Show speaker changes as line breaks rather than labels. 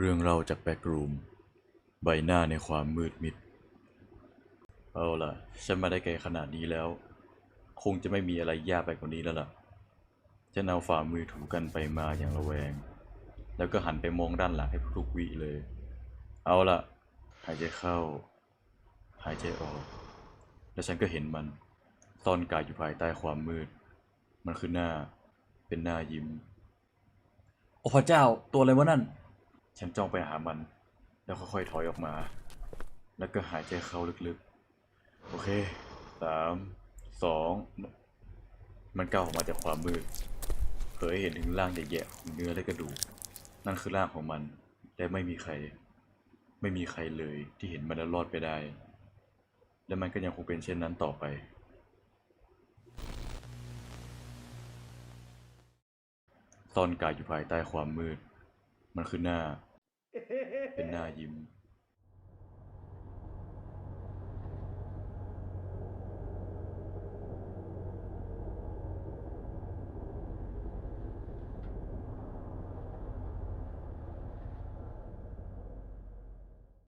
เรื่องเล่าจากแบ็กรูม ใบหน้าในความมืดมิด เอาล่ะ ฉันมาได้ไกลขนาดนี้แล้ว คงจะไม่มีอะไรยากไปกว่านี้แล้วล่ะ ฉันเอาฝ่ามือถูกันไปมาอย่างระแวง แล้วก็หันไปมองด้านหลังให้ทุกวิเลย เอาล่ะ หายใจเข้า หายใจออก แล้วฉันก็เห็นมันซ่อนกายอยู่ภายใต้ความมืด มันคือหน้า เป็นหน้ายิ้ม โอ้พระเจ้า ตัวอะไรวะนั่น ฉันจ้องไปหามัน แล้วค่อยๆถอยออกมา แล้วก็หายใจเข้าลึกๆ โอเคสามสองมันก้าวออกมาจากความมืดเผยเห็นถึงร่างแย่ๆของเนื้อและกระดูก นั่นคือร่างของมันและไม่มีใคร ไม่มีใครเลยที่เห็นมันแล้วรอดไปได้ และมันก็ยังคงเป็นเช่นนั้นต่อไปซ่อนกายอยู่ภายใต้ความมืด มันคือหน้า เป็นหน้ายิ้ม